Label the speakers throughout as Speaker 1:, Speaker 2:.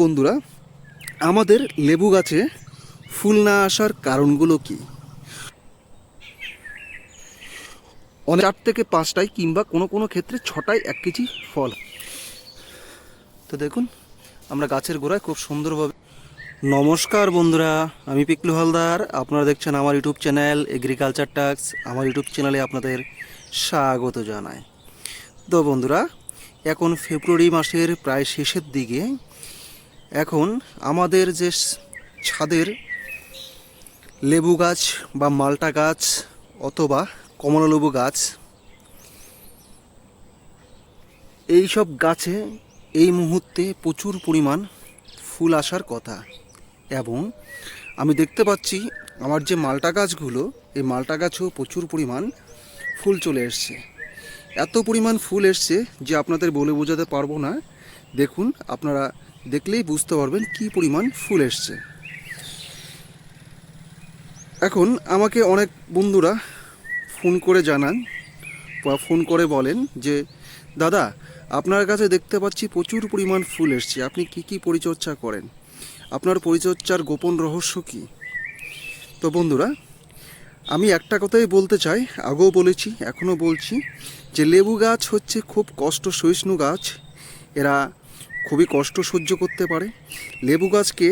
Speaker 1: বন্ধুরা, আমাদের লেবু গাছে ফুল না আসার কারণগুলো কি? অনেক চার থেকে পাঁচটায় কিংবা কোনো কোনো ক্ষেত্রে ছটায় এক কেজি ফল। তো দেখুন, আমরা গাছের গোড়ায় খুব সুন্দরভাবে নমস্কার বন্ধুরা, আমি পিকলু হালদার। আপনারা দেখছেন আমার ইউটিউব চ্যানেল এগ্রিকালচার টাক্স। আমার ইউটিউব চ্যানেলে আপনাদের স্বাগত জানাই। তো বন্ধুরা, এখন ফেব্রুয়ারি মাসের প্রায় শেষের দিকে এখন আমাদের যে ছাদের লেবু গাছ বা মালটা গাছ অথবা কমলালেবু গাছ, এই সব গাছে এই মুহূর্তে প্রচুর পরিমাণ ফুল আসার কথা। এবং আমি দেখতে পাচ্ছি আমার যে মালটা গাছগুলো, এই মালটা গাছেও প্রচুর পরিমাণ ফুল চলে এসছে। এত পরিমাণ ফুল এসছে যে আপনাদের বলে বোঝাতে পারব না। দেখুন, আপনারা দেখলেই বুঝতে পারবেন কি পরিমাণ ফুল এসছে। এখন আমাকে অনেক বন্ধুরা ফোন করে জানান বা ফোন করে বলেন যে, দাদা, আপনার কাছে দেখতে পাচ্ছি প্রচুর পরিমাণ ফুল এসছে। আপনি কি কি পরিচর্যা করেন? আপনার পরিচর্যার গোপন রহস্য কী? তো বন্ধুরা, আমি একটা কথাই বলতে চাই, আগেও বলেছি, এখনও বলছি যে লেবু গাছ হচ্ছে খুব কষ্ট সহিষ্ণু গাছ। এরা খুবই কষ্ট সহ্য করতে পারে। লেবু গাছকে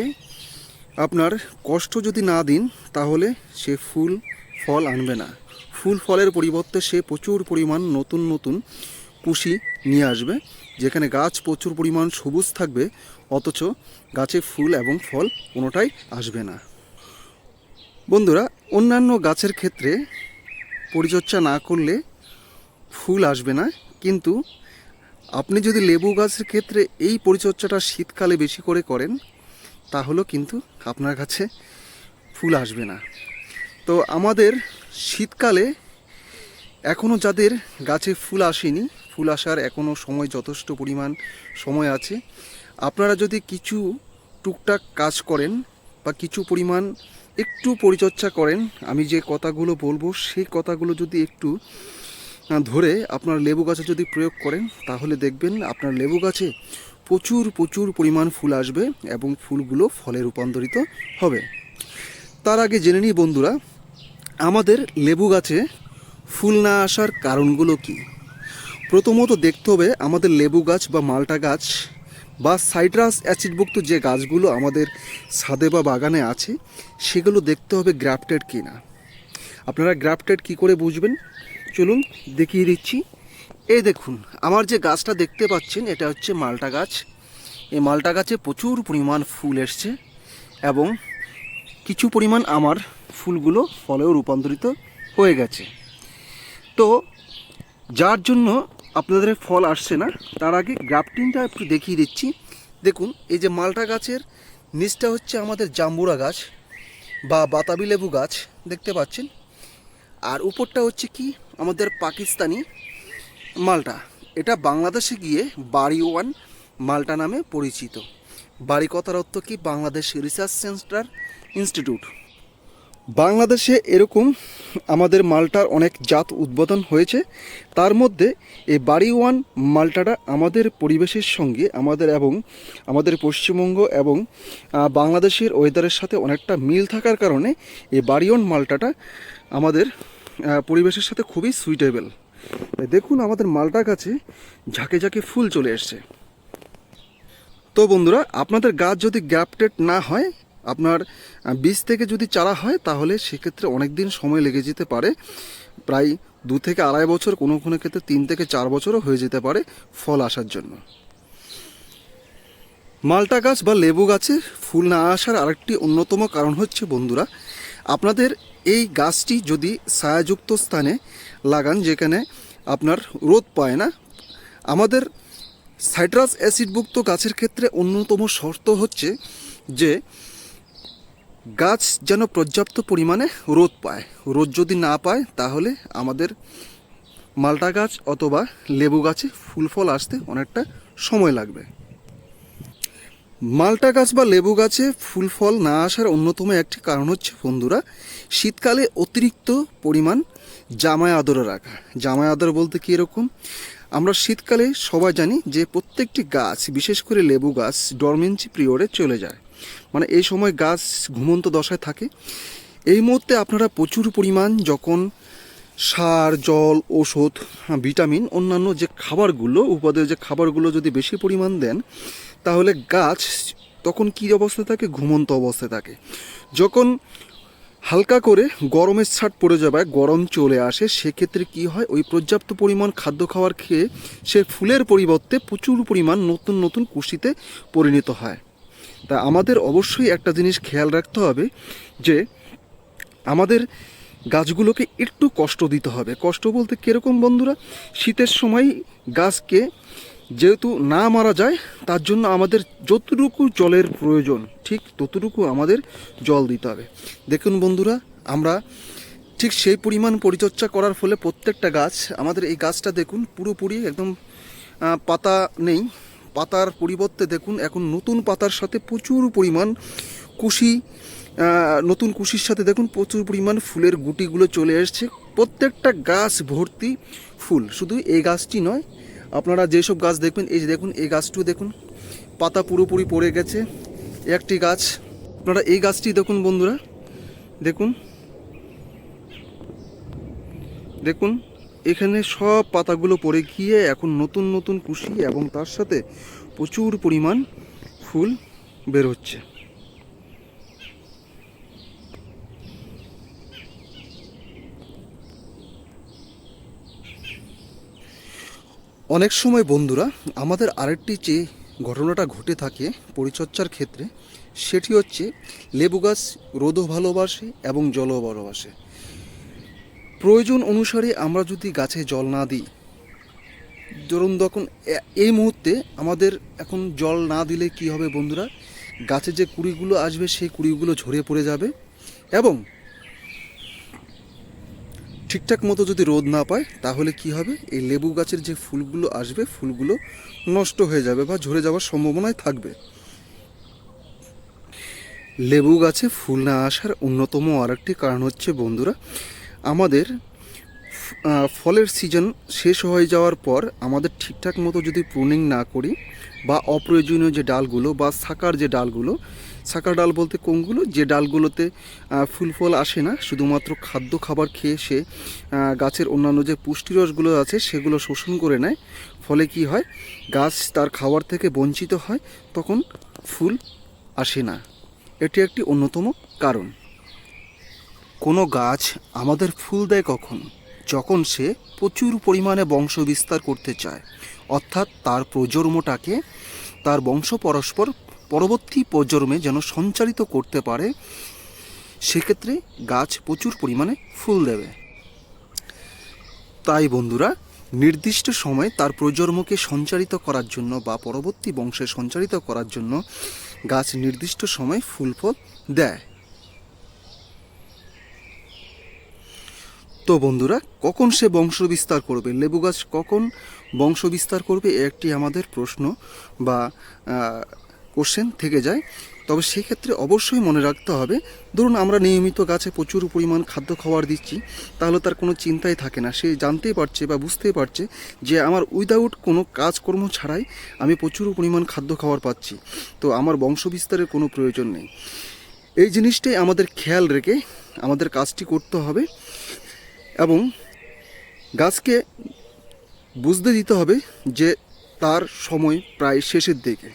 Speaker 1: আপনার কষ্ট যদি না দিন, তাহলে সে ফুল, ফল আনবে না। ফুল ফলের পরিবর্তে সে প্রচুর পরিমাণ নতুন নতুন কুশি নিয়ে আসবে, যেখানে গাছ প্রচুর পরিমাণ সবুজ থাকবে, অথচ গাছে ফুল এবং ফল কোনোটাই আসবে না। বন্ধুরা, অন্যান্য গাছের ক্ষেত্রে পরিচর্যা না করলে ফুল আসবে না, কিন্তু আপনি যদি লেবু গাছের ক্ষেত্রে এই পরিচর্যাটা শীতকালে বেশি করে করেন, তাহলেও কিন্তু আপনার কাছে ফুল আসবে না। তো আমাদের শীতকালে এখনও যাদের গাছে ফুল আসেনি, ফুল আসার এখনও সময় যথেষ্ট পরিমাণ সময় আছে, আপনারা যদি কিছু টুকটাক কাজ করেন বা কিছু পরিমাণ একটু পরিচর্যা করেন, আমি যে কথাগুলো বলব, সেই কথাগুলো যদি একটু ধরে আপনার লেবু গাছে যদি প্রয়োগ করেন, তাহলে দেখবেন আপনার লেবু গাছে প্রচুর প্রচুর পরিমাণ ফুল আসবে এবং ফুলগুলো ফলে রূপান্তরিত হবে। তার আগে জেনে নিই বন্ধুরা, আমাদের লেবু গাছে ফুল না আসার কারণগুলো কি? প্রথমত দেখতে হবে আমাদের লেবু গাছ বা মালটা গাছ বা সাইট্রাস অ্যাসিডভুক্ত যে গাছগুলো আমাদের ছাদে বা বাগানে আছে, সেগুলো দেখতে হবে গ্রাফটেড কি না আপনারা গ্রাফটেড কি করে বুঝবেন? চলুন দেখিয়ে দিচ্ছি। এই দেখুন, আমার যে গাছটা দেখতে পাচ্ছেন, এটা হচ্ছে মালটা গাছ। এই মালটা গাছে প্রচুর পরিমাণ ফুল এসছে এবং কিছু পরিমাণ আমার ফুলগুলো ফলেও রূপান্তরিত হয়ে গেছে। তো যার জন্য আপনাদের ফল আসছে না, তার আগে গ্রাফটিংটা একটু দেখিয়ে দিচ্ছি। দেখুন, এই যে মালটা গাছের নিচটা হচ্ছে আমাদের জাম্বুরা গাছ বা বাতাবি লেবু গাছ, দেখতে পাচ্ছেন? আর উপরটা হচ্ছে কি? আমাদের পাকিস্তানি মালটা। এটা বাংলাদেশে গিয়ে বাড়ি ওয়ান মালটা নামে পরিচিত। বাড়ি কথার অর্থ কি? বাংলাদেশ রিসার্চ সেন্টার ইনস্টিটিউট বাংলাদেশে এরকম আমাদের মালটার অনেক জাত উদ্বোধন হয়েছে। তার মধ্যে এই বাড়ি ওয়ান মালটাটা আমাদের পরিবেশের সঙ্গে আমাদের এবং আমাদের পশ্চিমবঙ্গ এবং বাংলাদেশের ওয়েদারের সাথে অনেকটা মিল থাকার কারণে এই বাড়ি ওয়ান মালটাটা আমাদের পরিবেশের সাথে খুবই সুইটেবল দেখুন আমাদের মালটা গাছে ঝাঁকে ঝাঁকে ফুল চলে এসছে। তো বন্ধুরা, আপনাদের গাছ যদি গ্যাপটেড না হয় আপনার বীজ থেকে যদি চারা হয়, তাহলে সেক্ষেত্রে অনেক দিন সময় লেগে যেতে পারে। প্রায় দু থেকে আড়াই বছর কোনো কোনো ক্ষেত্রে তিন থেকে চার বছরও হয়ে যেতে পারে ফল আসার জন্য। মালটা গাছ বা লেবু গাছে ফুল না আসার আরেকটি অন্যতম কারণ হচ্ছে, বন্ধুরা, আপনাদের এই গাছটি যদি ছায়াযুক্ত স্থানে লাগান, যেখানে আপনার রোদ পায় না, আমাদের সাইট্রাস অ্যাসিডভুক্ত গাছের ক্ষেত্রে অন্যতম শর্ত হচ্ছে যে গাছ যেন পর্যাপ্ত পরিমাণে রোদ পায়। রোদ যদি না পায়, তাহলে আমাদের মালটা গাছ অথবা লেবু গাছে ফুল ফল আসতে অনেকটা সময় লাগবে। মালটা গাছ বা লেবু গাছে ফুল ফল না আসার অন্যতম একটি কারণ হচ্ছে, বন্ধুরা, শীতকালে অতিরিক্ত পরিমাণ জামায় আদরে রাখা। জামায় আদর বলতে কী এরকম? আমরা শীতকালে সবাই জানি যে প্রত্যেকটি গাছ, বিশেষ করে লেবু গাছ, ডরমেন্সি পিরিয়ডে চলে যায়। মানে এই সময় গাছ ঘুমন্ত দশায় থাকে। এই মুহূর্তে আপনারা প্রচুর পরিমাণ যখন সার জল ওষুধ হ্যাঁ, ভিটামিন অন্যান্য যে খাবারগুলো উপাদেয় যে খাবারগুলো যদি বেশি পরিমাণ দেন তাহলে গাছ তখন কী অবস্থায় থাকে? ঘুমন্ত অবস্থায় থাকে। যখন হালকা করে গরমের ছাট পড়ে যাবে গরম চলে আসে সেক্ষেত্রে কি হয়? ওই পর্যাপ্ত পরিমাণ খাদ্য খাবার খেয়ে সে ফুলের পরিবর্তে প্রচুর পরিমাণ নতুন নতুন কুশিতে পরিণত হয়। তা আমাদের অবশ্যই একটা জিনিস খেয়াল রাখতে হবে যে আমাদের গাছগুলোকে একটু কষ্ট দিতে হবে। কষ্ট বলতে কীরকম বন্ধুরা? শীতের সময় গাছকে যেহেতু না মারা যায়, তার জন্য আমাদের যতটুকু জলের প্রয়োজন, ঠিক ততটুকু আমাদের জল দিতে হবে। দেখুন বন্ধুরা, আমরা ঠিক সেই পরিমাণ পরিচর্যা করার ফলে প্রত্যেকটা গাছ, আমাদের এই গাছটা দেখুন পুরোপুরি একদম পাতা নেই। পাতার পরিবর্তে দেখুন, এখন নতুন পাতার সাথে প্রচুর পরিমাণ কুশি নতুন কুশির সাথে দেখুন প্রচুর পরিমাণ ফুলের গুটিগুলো চলে এসছে। প্রত্যেকটা গাছ ভর্তি ফুল, শুধু এই গাছটি নয়, আপনারা যেসব গাছ দেখবেন, এই যে দেখুন, এই গাছটিও দেখুন, পাতা পুরোপুরি পড়ে গেছে। একটি গাছ, আপনারা এই গাছটি দেখুন বন্ধুরা, দেখুন দেখুন। এখানে সব পাতাগুলো পড়ে গিয়ে এখন নতুন নতুন কুশি এবং তার সাথে প্রচুর পরিমাণ ফুল বের হচ্ছে। অনেক সময় বন্ধুরা, আমাদের আরেকটি যে ঘটনাটা ঘটে থাকে পরিচর্যার ক্ষেত্রে, সেটি হচ্ছে লেবু গাছ রোদও ভালোবাসে এবং জলও ভালোবাসে। প্রয়োজন অনুসারে আমরা যদি গাছে জল না দিই। ধরুন তখন এই মুহূর্তে আমাদের এখন জল না দিলে কি হবে বন্ধুরা? গাছে যে কুড়িগুলো আসবে, সেই কুড়িগুলো ঝরে পড়ে যাবে এবং ঠিকঠাক মতো যদি রোদ না পায়, তাহলে কি হবে? এই লেবু গাছের যে ফুলগুলো আসবে, ফুলগুলো নষ্ট হয়ে যাবে বা ঝরে যাওয়ার সম্ভাবনায় থাকবে। লেবু গাছে ফুল না আসার অন্যতম আরেকটি কারণ হচ্ছে বন্ধুরা আমাদের ফলের সিজন শেষ হয়ে যাওয়ার পর আমাদের ঠিকঠাক মতো যদি প্রুনিং না করি বা অপ্রয়োজনীয় যে ডালগুলো বা শাকার যে ডালগুলো, শাকার ডাল বলতে কোনগুলো? যে ডালগুলোতে ফুল ফল আসে না, শুধুমাত্র খাদ্য খাবার খেয়ে সে গাছের অন্যান্য যে পুষ্টিরসগুলো আছে সেগুলো শোষণ করে নেয়। ফলে কি হয়? গাছ তার খাবার থেকে বঞ্চিত হয়, তখন ফুল আসে না। এটি একটি অন্যতম কারণ। কোনো গাছ আমাদের ফুল দেয় কখন? যখন সে প্রচুর পরিমাণে বংশ বিস্তার করতে চায়। অর্থাৎ তার প্রজন্মটাকে তার বংশ পরস্পর পরবর্তী প্রজন্মে যেন সঞ্চারিত করতে পারে, সেক্ষেত্রে গাছ প্রচুর পরিমাণে ফুল দেবে। তাই বন্ধুরা, নির্দিষ্ট সময়ে তার প্রজন্মকে সঞ্চারিত করার জন্য বা পরবর্তী বংশে সঞ্চারিত করার জন্য গাছ নির্দিষ্ট সময় ফুল ফল দেয়। তো বন্ধুরা, কখন সে বংশ বিস্তার করবে? লেবু গাছ কখন বংশ বিস্তার করবে একটি আমাদের প্রশ্ন বা কোশ্চেন থেকে যায়। তবে সেক্ষেত্রে অবশ্যই মনে রাখতে হবে, ধরুন আমরা নিয়মিত গাছে প্রচুর পরিমাণ খাদ্য খাবার দিচ্ছি, তাহলে তার কোনো চিন্তাই থাকে না। সে জানতেই পারছে বা বুঝতেই পারছে যে আমার উইদাউট কোনো কাজকর্ম ছাড়াই আমি প্রচুর পরিমাণ খাদ্য খাবার পাচ্ছি। তো আমার বংশ বিস্তারের কোনো প্রয়োজন নেই। এই জিনিসটাই আমাদের খেয়াল রেখে আমাদের কাজটি করতে হবে। এবং গাছকে বুঝতে দিতে হবে যে তার সময় প্রায় শেষের দিকে।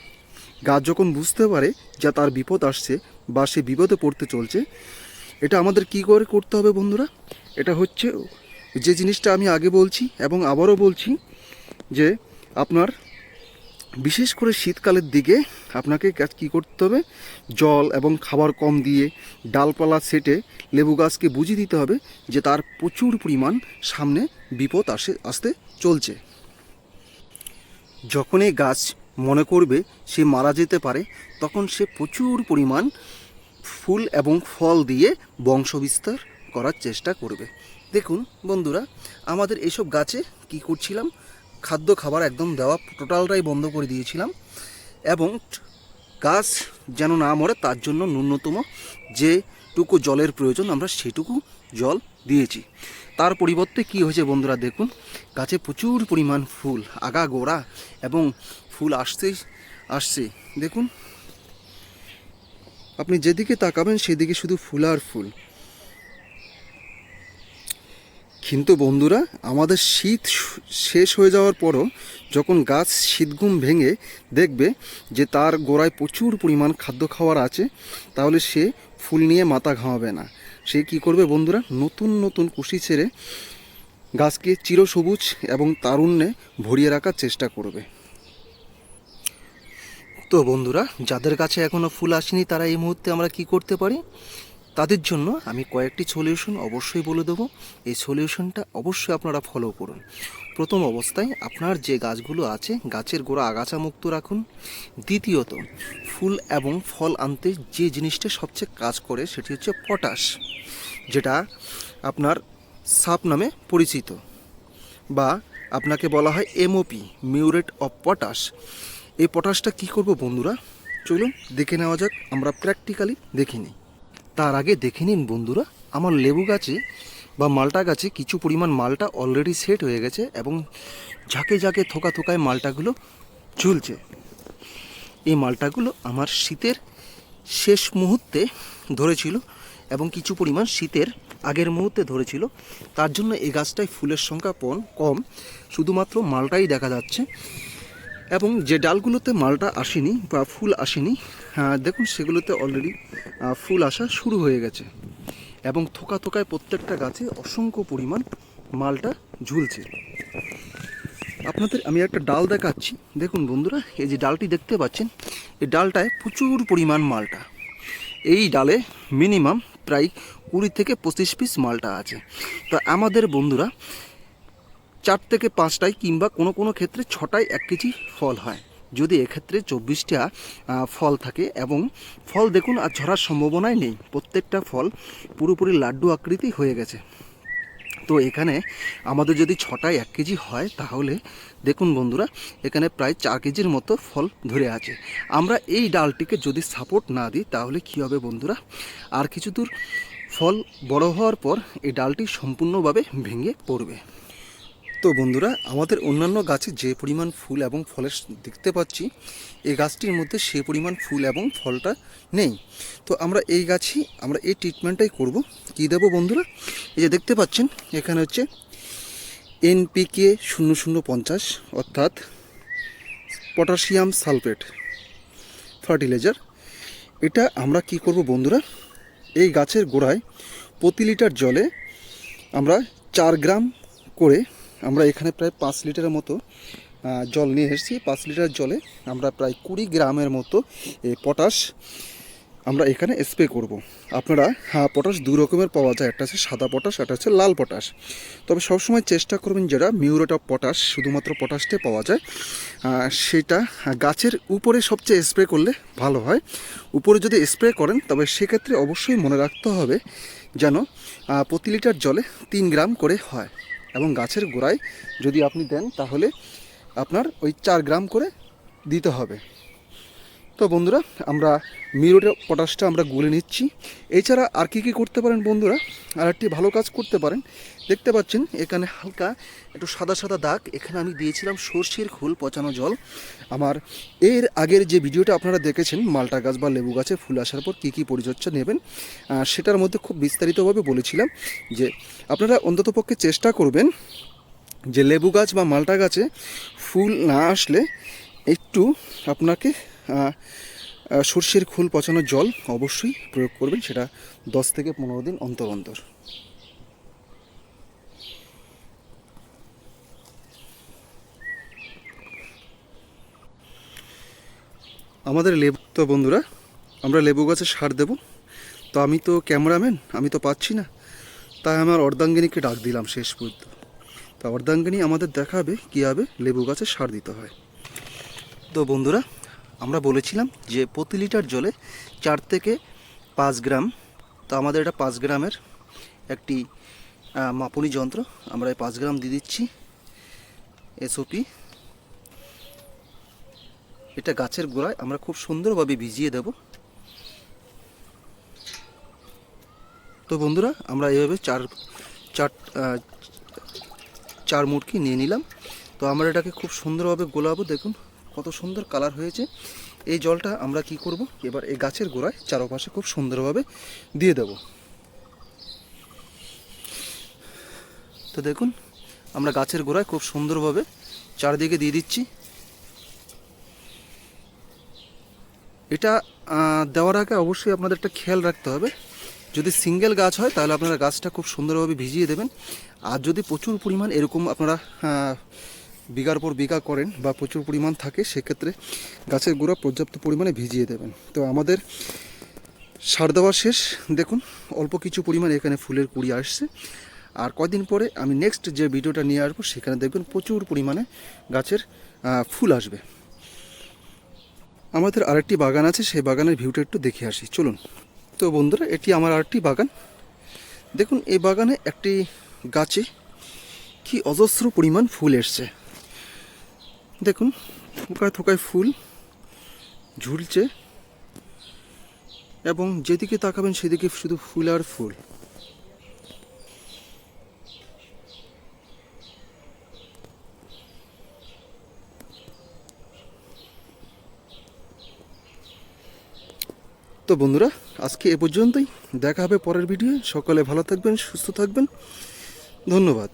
Speaker 1: গাছ যখন বুঝতে পারে যে তার বিপদ আসছে বা সে বিপদে পড়তে চলছে, এটা আমাদের কি করে করতে হবে বন্ধুরা? এটা হচ্ছে যে জিনিসটা আমি আগে বলছি এবং আবারও বলছি যে আপনার বিশেষ করে শীতকালের দিকে আপনাকে গাছ কী করতে হবে? জল এবং খাবার কম দিয়ে ডালপালা সেটে লেবু গাছকে বুঝিয়ে দিতে হবে যে তার প্রচুর পরিমাণ সামনে বিপদ আসে, আসতে চলছে। যখনই গাছ মনে করবে সে মারা যেতে পারে, তখন সে প্রচুর পরিমাণ ফুল এবং ফল দিয়ে বংশবিস্তার করার চেষ্টা করবে। দেখুন বন্ধুরা, আমাদের এসব গাছে কি করছিলাম? খাদ্য খাবার একদম দেওয়া টোটালটাই বন্ধ করে দিয়েছিলাম। এবং গাছ যেন না মরে, তার জন্য ন্যূনতম যেটুকু জলের প্রয়োজন, আমরা সেটুকু জল দিয়েছি। তার পরিবর্তে কি হয়েছে বন্ধুরা দেখুন, গাছে প্রচুর পরিমাণ ফুল, আগা গোড়া এবং ফুল আসতে আসছে। দেখুন, আপনি যেদিকে তাকাবেন, সেদিকে শুধু ফুল আর ফুল। কিন্তু বন্ধুরা, আমাদের শীত শেষ হয়ে যাওয়ার পরও যখন গাছ শীতঘুম ভেঙে দেখবে যে তার গোড়ায় প্রচুর পরিমাণ খাদ্য খাওয়ার আছে, তাহলে সে ফুল নিয়ে মাথা ঘামাবে না। সে কি করবে বন্ধুরা, নতুন নতুন কুশি ছেড়ে গাছকে চিরসবুজ এবং তারুণ্যে ভরিয়ে রাখার চেষ্টা করবে। তো বন্ধুরা, যাদের কাছে এখনও ফুল আসেনি, তারা এই মুহূর্তে আমরা কি করতে পারি? তাদের জন্য আমি কয়েকটি সলিউশন অবশ্যই বলে দেবো। এই সলিউশনটা অবশ্যই আপনারা ফলো করুন। প্রথম অবস্থায় আপনার যে গাছগুলো আছে, গাছের গোড়া আগাছা মুক্ত রাখুন। দ্বিতীয়ত, ফুল এবং ফল আনতে যে জিনিসটা সবচেয়ে কাজ করে সেটি হচ্ছে পটাশ, যেটা আপনার সাপ নামে পরিচিত বা আপনাকে বলা হয় এমওপি মিউরেট অফ পটাশ। এই পটাশটা কি করব বন্ধুরা? চলুন দেখে নেওয়া যাক, আমরা প্র্যাকটিক্যালি দেখে নিই। তার আগে দেখে নিন বন্ধুরা, আমার লেবু গাছে বা মালটা গাছে কিছু পরিমাণ মালটা অলরেডি সেট হয়ে গেছে এবং ঝাঁকে ঝাঁকে থোকা থোকায় মালটাগুলো ঝুলছে। এই মালটাগুলো আমার শীতের শেষ মুহূর্তে ধরেছিল এবং কিছু পরিমাণ শীতের আগের মুহূর্তে ধরেছিল। তার জন্য এই গাছটায় ফুলের সংখ্যা পন কম, শুধুমাত্র মালটাই দেখা যাচ্ছে। এবং যে ডালগুলোতে মালটা আসেনি বা ফুল আসেনি দেখুন সেগুলোতে অলরেডি ফুল আসা শুরু হয়ে গেছে। এবং থোকা থোকায় প্রত্যেকটা গাছে অসংখ্য পরিমাণ মালটা ঝুলছে। আপনাদের আমি একটা ডাল দেখাচ্ছি। দেখুন বন্ধুরা, এই যে ডালটি দেখতে পাচ্ছেন, এই ডালটায় প্রচুর পরিমাণ মালটা। এই ডালে মিনিমাম প্রায় কুড়ি থেকে পঁচিশ পিস মালটা আছে। তো আমাদের বন্ধুরা চার থেকে পাঁচটায় কিংবা কোনো কোনো ক্ষেত্রে ছটায় এক কেজি ফল হয়। যদি এক্ষেত্রে চব্বিশটা ফল থাকে এবং ফল দেখুন আর ঝরার সম্ভাবনাই নেই। প্রত্যেকটা ফল পুরোপুরি লাড্ডু আকৃতি হয়ে গেছে। তো এখানে আমাদের যদি ছটায় এক কেজি হয়, তাহলে দেখুন বন্ধুরা, এখানে প্রায় চার কেজির মতো ফল ধরে আছে। আমরা এই ডালটিকে যদি সাপোর্ট না দিই, তাহলে কী হবে বন্ধুরা? আর কিছু দূর ফল বড় হওয়ার পর এই ডালটি সম্পূর্ণভাবে ভেঙে পড়বে। তো বন্ধুরা, আমাদের অন্যান্য গাছে যে পরিমাণ ফুল এবং ফলের দেখতে পাচ্ছি, এই গাছটির মধ্যে সে পরিমাণ ফুল এবং ফলটা নেই। তো আমরা এই গাছই, আমরা এই ট্রিটমেন্টটাই করব। কী দেবো বন্ধুরা? এই যে দেখতে পাচ্ছেন, এখানে হচ্ছে এনপিকে শূন্য শূন্য পঞ্চাশ, অর্থাৎ পটাশিয়াম সালফেট ফার্টিলাইজার এটা আমরা কি করব বন্ধুরা? এই গাছের গোড়ায় প্রতি লিটার জলে আমরা চার গ্রাম করে আমরা এখানে প্রায় পাঁচ লিটারের মতো জল নিয়ে এসেছি। পাঁচ লিটার জলে আমরা প্রায় কুড়ি গ্রামের মতো এই পটাশ আমরা এখানে স্প্রে করব। আপনারা হ্যাঁ পটাশ দু রকমের পাওয়া যায়। একটা আছে সাদা পটাশ, একটা হচ্ছে লাল পটাশ। তবে সবসময় চেষ্টা করবেন যেটা মিউরেট অফ পটাশ, শুধুমাত্র পটাশটে পাওয়া যায়। সেটা গাছের উপরে সবচেয়ে স্প্রে করলে ভালো হয়। উপরে যদি স্প্রে করেন, তবে সেক্ষেত্রে অবশ্যই মনে রাখতে হবে যেন প্রতি লিটার জলে তিন গ্রাম করে হয়। এবং গাছের গোড়ায় যদি আপনি দেন তাহলে আপনার ওই চার গ্রাম করে দিতে হবে। তো বন্ধুরা, আমরা মিরোটের পটাশটা আমরা গুলে নিচ্ছি। এছাড়া আর কি কী করতে পারেন বন্ধুরা? আর একটি ভালো কাজ করতে পারেন। দেখতে পাচ্ছেন, এখানে হালকা একটু সাদা সাদা দাগ। এখানে আমি দিয়েছিলাম সর্ষের খোল, পচানো জল। আমার এর আগের যে ভিডিওটা আপনারা দেখেছেন, মালটা গাছ বা লেবু গাছে ফুল আসার পর কী কী পরিচর্যা নেবেন সেটার মধ্যে খুব বিস্তারিতভাবে বলেছিলাম যে আপনারা অন্ততপক্ষে চেষ্টা করবেন যে লেবু গাছ বা মালটা গাছে ফুল না আসলে একটু আপনাকে সর্ষের খোল পচানো জল অবশ্যই প্রয়োগ করবেন, সেটা দশ থেকে পনেরো দিন অন্তর অন্তর। আমাদের লেবু, তো বন্ধুরা, আমরা লেবু গাছে সার দেব। তো আমি তো ক্যামেরাম্যান, আমি তো পাচ্ছি না। তাই আমার অর্ধাঙ্গিনীকে ডাক দিলাম শেষ পর্যন্ত। তা অর্ধাঙ্গিনী আমাদের দেখাবে কীভাবে লেবু গাছে সার দিতে হয়। তো বন্ধুরা আমরা বলেছিলাম যে প্রতি লিটার জলে চার থেকে পাঁচ গ্রাম, তো আমাদের এটা পাঁচ গ্রামের একটি মাপনি যন্ত্র। আমরা এই পাঁচ গ্রাম দিয়ে দিচ্ছি এসওপি এটা গাছের গোড়ায় আমরা খুব সুন্দরভাবে ভিজিয়ে দেব। তো বন্ধুরা, আমরা এইভাবে চার চার চার মুরগি নিয়ে নিলাম। তো আমরা এটাকে খুব সুন্দরভাবে গোলাবো, দেখুন। কত সুন্দর কালার হয়েছে। এই জলটা আমরা কি করব? এবার এই গাছের গোড়ায় চারপাশে খুব সুন্দরভাবে দিয়ে দেব। তো দেখুন, আমরা গাছের গোড়ায় খুব সুন্দরভাবে চারদিকে দিয়ে দিচ্ছি। এটা দেওয়ার আগে অবশ্যই আপনাদের একটা খেয়াল রাখতে হবে। যদি সিঙ্গেল গাছ হয়, তাহলে আপনারা গাছটা খুব সুন্দরভাবে ভিজিয়ে দেবেন। আর যদি প্রচুর পরিমাণ এরকম আপনারা বিঘার পর বিঘা করেন বা প্রচুর পরিমাণ থাকে, সেক্ষেত্রে গাছের গোড়া পর্যাপ্ত পরিমাণে ভিজিয়ে দেবেন। তো আমাদের সার দেওয়া শেষ। দেখুন, অল্প কিছু পরিমাণ এখানে ফুলের কুড়ি আসছে। আর কয়দিন পরে আমি নেক্সট যে ভিডিওটা নিয়ে আসব, সেখানে দেখবেন প্রচুর পরিমাণে গাছের ফুল আসবে। আমাদের আরেকটি বাগান আছে, সেই বাগানের ভিউটা একটু দেখে আসি। চলুন। তো বন্ধুরা, এটি আমার আরেকটি বাগান। দেখুন, এই বাগানে একটি গাছে কি অজস্র পরিমাণ ফুল এসছে। দেখুন থোকায় থোকায় ফুল ঝুলছে এবং যেদিকে তাকাবেন সেদিকে শুধু ফুল আর ফুল। তো বন্ধুরা, আজকে এ পর্যন্তই। দেখা হবে পরের ভিডিও সকলে ভালো থাকবেন, সুস্থ থাকবেন। ধন্যবাদ।